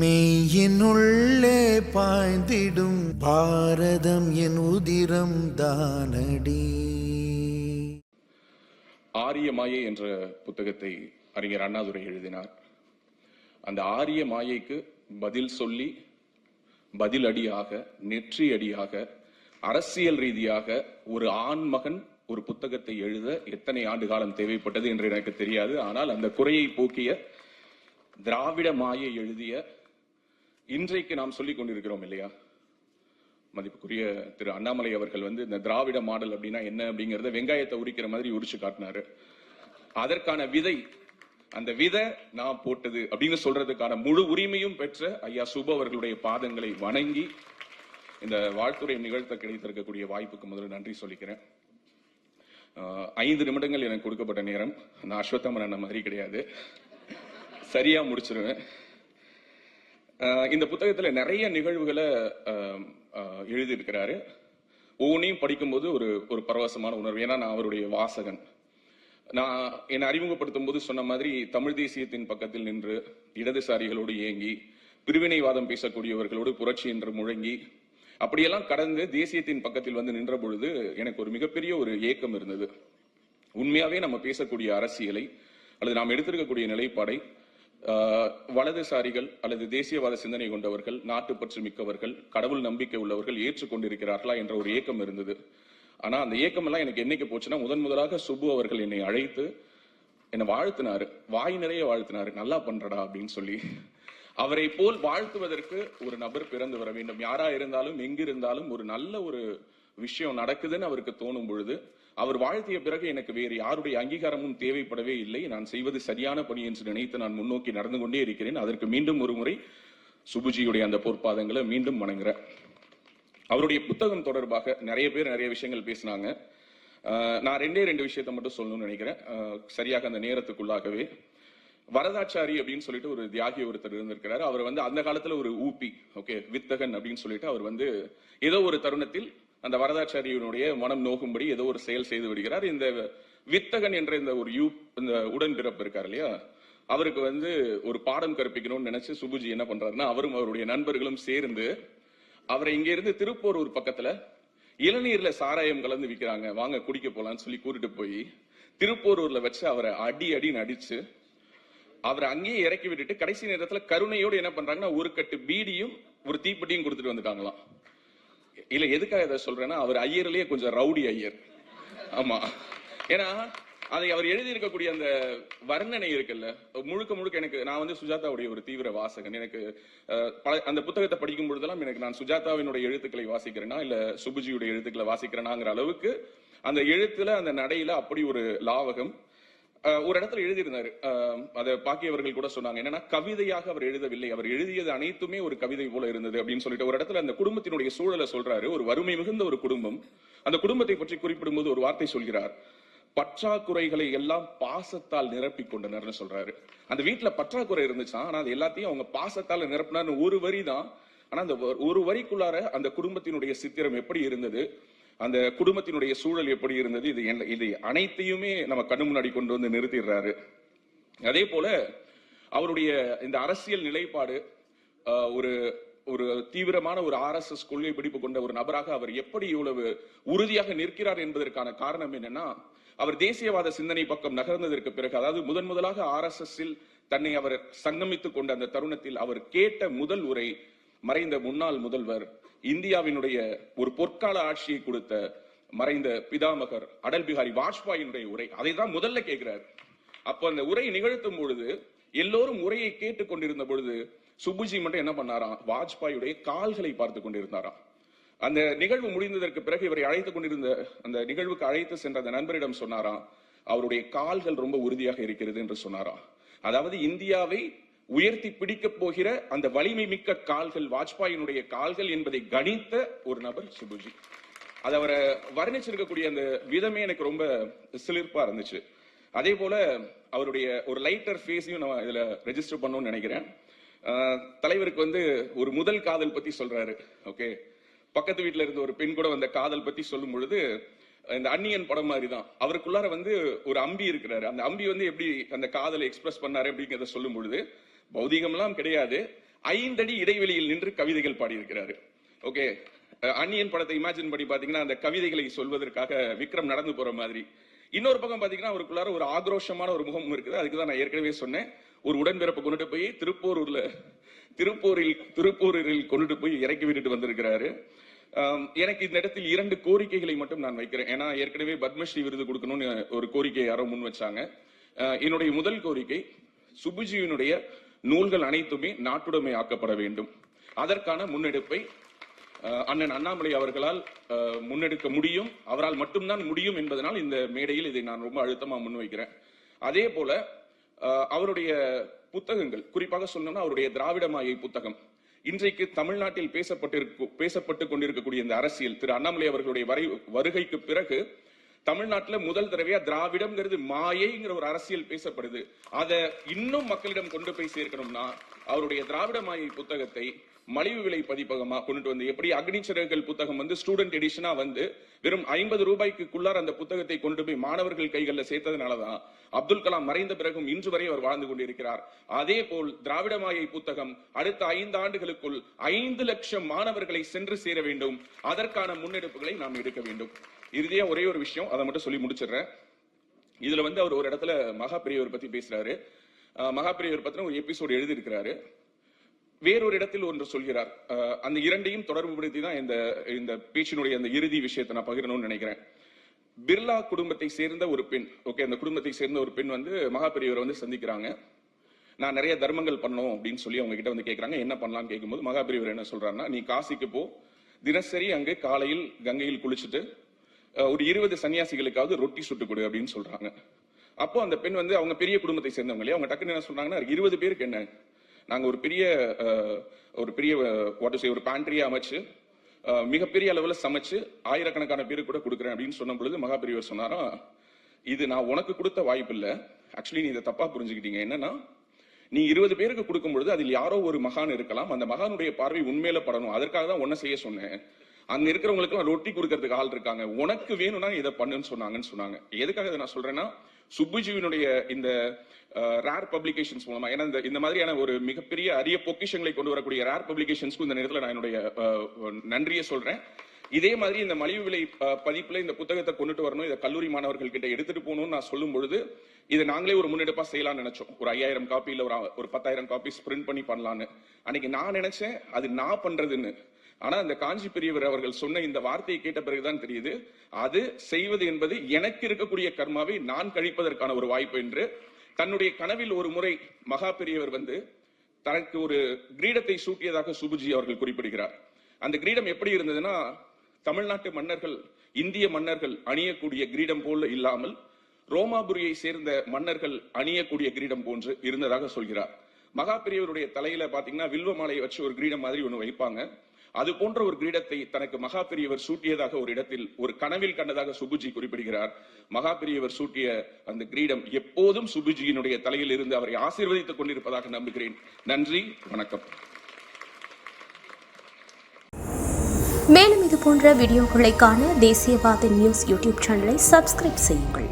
மெய்யினுள்ளே பாய்ந்திடும் பாரதம் என் உதிரம் தானடி. ஆரிய மாயை என்ற புத்தகத்தை அறிஞர் அண்ணாதுரை எழுதினார். அந்த ஆரிய மாயைக்கு பதில் சொல்லி பதில் அடியாக நெற்றி அடியாக அரசியல் ரீதியாக ஒரு ஆண் மகன் ஒரு புத்தகத்தை எழுத எத்தனை ஆண்டு காலம் தேவைப்பட்டது என்று எனக்கு தெரியாது. ஆனால் அந்த குறையை போக்கிய திராவிட மாயை எழுதிய இன்றைக்கு நாம் சொல்லிக் கொண்டிருக்கிறோம் இல்லையா? மதிப்புக்குரிய திரு அண்ணாமலை அவர்கள் வந்து இந்த திராவிட மாடல் அப்படின்னா என்ன அப்படிங்கறத வெங்காயத்தை உரிக்கிற மாதிரி உரிச்சு காட்டினாரு. அதற்கான விதை அந்த விதை நான் போட்டது அப்படின்னு சொல்றதுக்கான முழு உரிமையும் பெற்ற ஐயா சுபு அவர்களுடைய பாதங்களை வணங்கி இந்த வாழ்த்துறை நிகழ்த்த கிடைத்திருக்கக்கூடிய வாய்ப்புக்கு முதல்ல நன்றி சொல்லிக்கிறேன். ஐந்து நிமிடங்கள் எனக்கு கொடுக்கப்பட்ட நேரம். நான் அஸ்வத்தாமன் அண்ணன் மாதிரி கிடையாது. சரியாக முடிச்சிருவேன். இந்த புத்தகத்தில் நிறைய நிகழ்வுகளை எழுதியிருக்கிறாரு. ஒவ்வொன்றையும் படிக்கும்போது ஒரு ஒரு பரவசமான உணர்வு. ஏன்னா நான் அவருடைய வாசகன். நான் என்னை அறிமுகப்படுத்தும் போது சொன்ன மாதிரி தமிழ் தேசியத்தின் பக்கத்தில் நின்று இடதுசாரிகளோடு ஏங்கி பிரிவினைவாதம் பேசக்கூடியவர்களோடு புரட்சி என்று முழங்கி அப்படியெல்லாம் கடந்து தேசியத்தின் பக்கத்தில் வந்து நின்ற பொழுது எனக்கு ஒரு மிகப்பெரிய ஒரு ஏக்கம் இருந்தது. உண்மையாவே நம்ம பேசக்கூடிய அரசியலை அல்லது நாம் எடுத்திருக்கக்கூடிய நிலைப்பாடை வலதுசாரிகள் அல்லது தேசியவாத சிந்தனை கொண்டவர்கள் நாட்டுப்பற்று மிக்கவர்கள் கடவுள் நம்பிக்கை உள்ளவர்கள் ஏற்றுக்கொண்டிருக்கிறார்களா என்ற ஒரு ஏக்கம் இருந்தது. ஆனா அந்த ஏக்கம் எல்லாம் எனக்கு என்னைக்கு போச்சுன்னா முதன் முதலாக சுப்பு அவர்கள் என்னை அழைத்து என்னை வாழ்த்தினாரு. வாய் நிறைய வாழ்த்தினாரு. நல்லா பண்றடா அப்படின்னு சொல்லி. அவரை போல் வாழ்த்துவதற்கு ஒரு நபர் பிறந்து வர வேண்டும். யாரா இருந்தாலும் எங்கிருந்தாலும் ஒரு நல்ல ஒரு விஷயம் நடக்குதுன்னு அவருக்கு தோணும் பொழுது அவர் வாழ்த்திய பிறகு எனக்கு வேறு யாருடைய அங்கீகாரமும் தேவைப்படவே இல்லை. நான் செய்வது சரியான பணி என்று நினைத்து நான் முன்னோக்கி நடந்து கொண்டே இருக்கிறேன். அதற்கு மீண்டும் ஒரு முறை சுபுஜியுடைய அந்த பொற்பாதங்களை மீண்டும் வணங்குறேன். அவருடைய புத்தகம் தொடர்பாக நிறைய பேர் நிறைய விஷயங்கள் பேசினாங்க. நான் ரெண்டே ரெண்டு விஷயத்த மட்டும் சொல்லணும்னு நினைக்கிறேன். சரியாக அந்த நேரத்துக்குள்ளாகவே. வரதாச்சாரி அப்படின்னு சொல்லிட்டு ஒரு தியாகி ஒருத்தர் இருந்திருக்கிறாரு. அவர் வந்து அந்த காலத்துல ஒரு ஊபி ஓகே வித்தகன் அப்படின்னு சொல்லிட்டு அவர் வந்து ஏதோ ஒரு தருணத்தில் அந்த வரதாச்சாரியினுடைய மனம் நோகும்படி ஏதோ ஒரு செயல் செய்து விடுகிறார். இந்த வித்தகன் என்ற இந்த ஒரு யூ இந்த உடன்பிறப்பு இருக்கார் இல்லையா? அவருக்கு வந்து ஒரு பாடம் கற்பிக்கணும்னு நினைச்சு சுபுஜி என்ன பண்றாருன்னா அவரும் அவருடைய நண்பர்களும் சேர்ந்து அவரை இங்க இருந்து திருப்பூர் ஒரு பக்கத்துல இளநீர்ல சாராயம் கலந்து விக்கிறாங்க. வாங்க குடிக்க போலான்னு சொல்லி கூட்டிட்டு போய் திருப்போரூர்ல வச்சு அவரை அடி அடின்னு அடிச்சு அவரை அங்கேயே இறக்கி விட்டுட்டு கடைசி நேரத்துல கருணையோடு என்ன பண்றாங்கன்னா ஒரு கட்டு பீடியும் ஒரு தீப்பெட்டியும் கொடுத்துட்டு வந்துட்டாங்களாம். இல்ல எதுக்காக இதை சொல்றேன்னா அவர் ஐயர்லயே கொஞ்சம் ரவுடி ஐயர். ஆமா. ஏன்னா அதை அவர் எழுதி இருக்கக்கூடிய அந்த வர்ணனை இருக்குல்ல முழுக்க முழுக்க எனக்கு நான் வந்து சுஜாதாவுடைய ஒரு தீவிர வாசகன். எனக்கு பல- அந்த புத்தகத்தை படிக்கும் பொழுதெல்லாம் எனக்கு நான் சுஜாதாவினுடைய எழுத்துக்களை வாசிக்கிறேனா இல்ல சுபுஜியுடைய எழுத்துக்களை வாசிக்கிறேனாங்கிற அளவுக்கு அந்த எழுத்துல அந்த நடையில அப்படி ஒரு லாவகம் ஒரு இடத்துல எழுதியிருந்தாரு. அஹ், அதை பாக்கியவர்கள் கூட சொன்னாங்க. என்னன்னா கவிதையாக அவர் எழுதவில்லை. அவர் எழுதியது அனைத்துமே ஒரு கவிதை போல இருந்தது அப்படின்னு சொல்லிட்டு ஒரு இடத்துல அந்த குடும்பத்தினுடைய சூழலை சொல்றாரு. ஒரு வறுமை மிகுந்த ஒரு குடும்பம். அந்த குடும்பத்தை பற்றி குறிப்பிடும்போது ஒரு வார்த்தை சொல்கிறார். பற்றாக்குறைகளை எல்லாம் பாசத்தால் நிரப்பி கொண்டனர்னு சொல்றாரு. அந்த வீட்டுல பற்றாக்குறை இருந்துச்சா? ஆனா அது எல்லாத்தையும் அவங்க பாசத்தால நிரப்பினார்னு ஒரு வரி தான் ஆனா அந்த ஒரு வரிக்குள்ளார அந்த குடும்பத்தினுடைய சித்திரம் எப்படி இருந்தது? அந்த குடும்பத்தினுடைய சூழல் எப்படி இருந்தது? இது என்ன- இது அனைத்தையுமே நம்ம கண்ணு முன்னாடி கொண்டு வந்து நிறுத்திடுறாரு. அதே போல அவருடைய இந்த அரசியல் நிலைப்பாடு ஆஹ், ஒரு ஒரு தீவிரமான ஒரு ஆர்எஸ்எஸ் கொள்கை பிடிப்பு கொண்ட ஒரு நபராக அவர் எப்படி இவ்வளவு உறுதியாக நிற்கிறார் என்பதற்கான காரணம் என்னன்னா அவர் தேசியவாத சிந்தனை பக்கம் நகர்ந்ததற்கு பிறகு அதாவது முதன் முதலாக ஆர்எஸ்எஸ்ஸில் தன்னை அவர் சங்கமித்துக் கொண்ட அந்த தருணத்தில் அவர் கேட்ட முதல் உரை மறைந்த முன்னாள் முதல்வர் இந்தியாவினுடைய ஒரு பொற்கால ஆட்சியை கொடுத்த மறைந்த பிதாமகர் அடல் பிகாரி வாஜ்பாயினுடைய உரை அதை தான் முதல்ல கேட்கிறார். அப்ப அந்த உரை நிகழ்த்தும் பொழுது எல்லோரும் உரையை கேட்டுக் கொண்டிருந்த பொழுது சுப்புஜி மட்டும் என்ன பண்ணாராம்? வாஜ்பாயுடைய கால்களை பார்த்து கொண்டிருந்தாராம். அந்த நிகழ்வு முடிந்ததற்கு பிறகு இவரை அழைத்துக் கொண்டிருந்த அந்த நிகழ்வுக்கு அழைத்து சென்ற அந்த நண்பரிடம் சொன்னாராம் அவருடைய கால்கள் ரொம்ப உறுதியாக இருக்கிறது என்று சொன்னாராம். அதாவது இந்தியாவை உயர்த்தி பிடிக்கப் போகிற அந்த வலிமை மிக்க கால்கள் வாஜ்பாயினுடைய கால்கள் என்பதை கணித்த ஒரு நபர் சிபுஜி. அது அவரை வர்ணிச்சிருக்கக்கூடிய அந்த விதமே எனக்கு ரொம்ப சிலிர்ப்பா இருந்துச்சு. அதே போல அவருடைய ஒரு லைட்டர் ஃபேஸையும் நம்ம இதுல ரெஜிஸ்டர் பண்ணணும்னு நினைக்கிறேன். தலைவருக்கு வந்து ஒரு முதல் காதல் பத்தி சொல்றாரு ஓகே பக்கத்து வீட்ல இருந்த ஒரு பெண் கூட வந்த காதல் பத்தி சொல்லும் பொழுது இந்த அன்னியன் படம் மாதிரி தான் அவருக்குள்ளார வந்து ஒரு அம்பி இருக்கிறாரு. அந்த அம்பி வந்து எப்படி அந்த காதலை எக்ஸ்பிரஸ் பண்ணாரு அப்படிங்கிறத சொல்லும் பொழுது பௌதிகம்லாம் கிடையாது. ஐந்தடி இடைவெளியில் நின்று கவிதைகள் பாடியிருக்கிறாரு. ஓகே அன்னியன் படத்தை இமேஜின் பண்ணி பாத்தீங்கன்னா அந்த கவிதைகளை சொல்வதற்காக விக்ரம் நடந்து போற மாதிரி. இன்னொரு பக்கம் பாத்தீங்கன்னா அவருக்குள்ளார ஒரு ஆக்ரோஷமான ஒரு முகம் இருக்குது. அதுக்கு தான் நான் ஏற்கனவே சொன்னேன். ஒரு உடன்பிறப்பு கொண்டுட்டு போய் திருப்போரூர்ல திருப்பூரில் திருப்பூரில் கொண்டுட்டு போய் இறக்கி விட்டுட்டு வந்திருக்கிறாரு. எனக்கு இந்த இடத்தில் இரண்டு கோரிக்கைகளை மட்டும் நான் வைக்கிறேன். ஏன்னா ஏற்கனவே பத்மஸ்ரீ விருது கொடுக்கணும்னு ஒரு கோரிக்கை யாரோ முன் வச்சாங்க. அஹ், என்னுடைய முதல் கோரிக்கை சுபுஜியினுடைய நூல்கள் அனைத்துமே நாட்டுடைமை ஆக்கப்பட வேண்டும். அதற்கான முன்னெடுப்பை அண்ணன் அண்ணாமலை அவர்களால் முன்னெடுக்க முடியும். அவரால் மட்டும்தான் முடியும் என்பதனால் இந்த மேடையில் இதை நான் ரொம்ப அழுத்தமா முன்வைக்கிறேன். அதே போல அஹ், அவருடைய புத்தகங்கள் குறிப்பாக சொன்னோம்னா அவருடைய திராவிட மாயை புத்தகம். இன்றைக்கு தமிழ்நாட்டில் பேசப்பட்டிருக்கு பேசப்பட்டு கொண்டிருக்கக்கூடிய இந்த அரசியல் திரு அண்ணாமலை அவர்களுடைய வரை வருகைக்கு பிறகு தமிழ்நாட்டுல முதல் தடவையா திராவிடம்ங்கிறது மாயைங்கிற ஒரு அரசியல் பேசப்படுது. அதை இன்னும் மக்களிடம் கொண்டு போய் சேர்க்கணும்னா அவருடைய திராவிட மாயை புத்தகத்தை மலிவு விலை பதிப்பகமா கொண்டுட்டு வந்து எப்படி அக்னி சிறகுகள் புத்தகம் வந்து ஸ்டூடெண்ட் எடிஷனா வந்து வெறும் ஐம்பது ரூபாய்க்குள்ளார் அந்த புத்தகத்தை கொண்டு போய் மாணவர்கள் கைகளில் சேர்த்ததுனாலதான் அப்துல் கலாம் மறைந்த பிறகும் இன்று வரை அவர் வாழ்ந்து கொண்டிருக்கிறார். அதே போல் திராவிட மாயை புத்தகம் அடுத்த ஐந்து ஆண்டுகளுக்குள் ஐந்து லட்சம் மாணவர்களை சென்று சேர வேண்டும். அதற்கான முன்னெடுப்புகளை நாம் எடுக்க வேண்டும். இறுதியாக ஒரே ஒரு விஷயம் அதை மட்டும் சொல்லி முடிச்சிடுறேன். இதுல வந்து அவர் ஒரு இடத்துல மகா பற்றி பத்தி பேசுறாரு. பற்றின பத்தின ஒரு எபிசோடு எழுதியிருக்கிறாரு. வேறொரு இடத்தில் ஒன்று சொல்கிறார். அந்த இரண்டையும் தொடர்புபடுத்தி தான் இந்த இந்த பேச்சினுடைய அந்த இறுதி விஷயத்தை நான் பகிரணும்னு நினைக்கிறேன். பிர்லா குடும்பத்தை சேர்ந்த ஒரு பெண் ஓகே அந்த குடும்பத்தை சேர்ந்த ஒரு பெண் வந்து மகாபெரியவரை வந்து சந்திக்கிறாங்க. நான் நிறைய தர்மங்கள் பண்ணோம் அப்படின்னு சொல்லி அவங்க கிட்ட வந்து கேட்குறாங்க என்ன பண்ணலாம்னு கேட்கும்போது மகாபெரியவர் என்ன சொல்றாருன்னா நீ காசிக்கு போ. தினசரி அங்கு காலையில் கங்கையில் குளிச்சுட்டு ஒரு இருபது சன்னியாசிகளுக்காவது ரொட்டி சுட்டு கொடு அப்படின்னு சொல்றாங்க. அப்போ அந்த பெண் வந்து அவங்க பெரிய குடும்பத்தை சேர்ந்தவங்க இல்லையா? அவங்க டக்குன்னு என்ன சொல்றாங்கன்னா இருபது பேருக்கு என்ன? நாங்க ஒரு பெரிய ஒரு பெரிய வாட் ஒரு பேண்ட்ரியா அமைச்சு மிகப்பெரிய அளவில் சமைச்சு ஆயிரக்கணக்கான பேருக்கு கூட கொடுக்குறேன் அப்படின்னு சொன்ன பொழுது மகா பெரியவர் சொன்னாரா இது நான் உனக்கு கொடுத்த வாய்ப்பு இல்லை. ஆக்சுவலி நீ இதை தப்பா புரிஞ்சுக்கிட்டீங்க. என்னன்னா நீ இருபது பேருக்கு கொடுக்கும் பொழுது அதில் யாரோ ஒரு மகான் இருக்கலாம். அந்த மகானுடைய பார்வை உண்மையில படணும். அதற்காக தான் ஒன்ன செய்ய சொன்னேன். அங்க இருக்கிறவங்களுக்கு எல்லாம் ரொட்டி கொடுக்கறதுக்கு ஆள் இருக்காங்க. உனக்கு வேணும்னா இதை பண்ணுன்னு சொன்னாங்கன்னு சொன்னாங்க. எதுக்காக இதை நான் சொல்றேன்னா சுப்புஜீவனுடைய இந்த ரேர் பப்ளிகேஷன்ஸ் மூலமா ஏன்னா இந்த இந்த மாதிரியான ஒரு மிகப்பெரிய அரிய பொக்கிஷங்களை கொண்டு வரக்கூடிய ரேர் பப்ளிகேஷன்ஸ்க்கு இந்த நேரத்தில் நான் என்னுடைய நன்றியை சொல்றேன். இதே மாதிரி இந்த மலிவு விலை பதிப்புல இந்த புத்தகத்தை கொண்டுட்டு வரணும் இதை கல்லூரி மாணவர்கள் கிட்ட எடுத்துட்டு போகணும்னு நான் சொல்லும் பொழுது இதை நாங்களே ஒரு முன்னெடுப்பா செய்யலாம்னு நினைச்சோம். ஒரு ஐயாயிரம் காப்பி இல்ல ஒரு ஒரு பத்தாயிரம் காப்பி பிரிண்ட் பண்ணி பண்ணலான்னு அன்னைக்கு நான் நினைச்சேன் அது நான் பண்றதுன்னு. ஆனா அந்த காஞ்சி பெரியவர் அவர்கள் சொன்ன இந்த வார்த்தையை கேட்ட பிறகுதான் தெரியுது. அது செய்வது என்பது எனக்கு இருக்கக்கூடிய கர்மாவை நான் கழிப்பதற்கான ஒரு வாய்ப்பு என்று. தன்னுடைய கனவில் ஒரு முறை மகா பெரியவர் வந்து தனக்கு ஒரு கிரீடத்தை சூட்டியதாக சுபுஜி அவர்கள் குறிப்பிடுகிறார். அந்த கிரீடம் எப்படி இருந்ததுன்னா தமிழ்நாட்டு மன்னர்கள் இந்திய மன்னர்கள் அணியக்கூடிய கிரீடம் போல இல்லாமல் ரோமாபுரியை சேர்ந்த மன்னர்கள் அணியக்கூடிய கிரீடம் போன்று இருந்ததாக சொல்கிறார். மகா பெரியவருடைய தலையில பாத்தீங்கன்னா வில்வ மாலையை வச்சு ஒரு கிரீடம் மாதிரி ஒன்று வைப்பாங்க. அது போன்ற ஒரு கிரீடத்தை தனக்கு மகா பெரியவர் சூட்டியதாக ஒரு இடத்தில் ஒரு கனவில் கண்டதாக சுபுஜி குறிப்பிடுகிறார். மகா பெரியவர் சூட்டிய அந்த கிரீடம் எப்போதும் சுபுஜியினுடைய தலையில் இருந்து அவரை ஆசீர்வதித்துக் கொண்டிருப்பதாக நம்புகிறேன். நன்றி வணக்கம். மேலும் இது போன்ற வீடியோக்களை காண தேசியவாத நியூஸ் யூடியூப் சேனலை சப்ஸ்கிரைப் செய்யுங்கள்.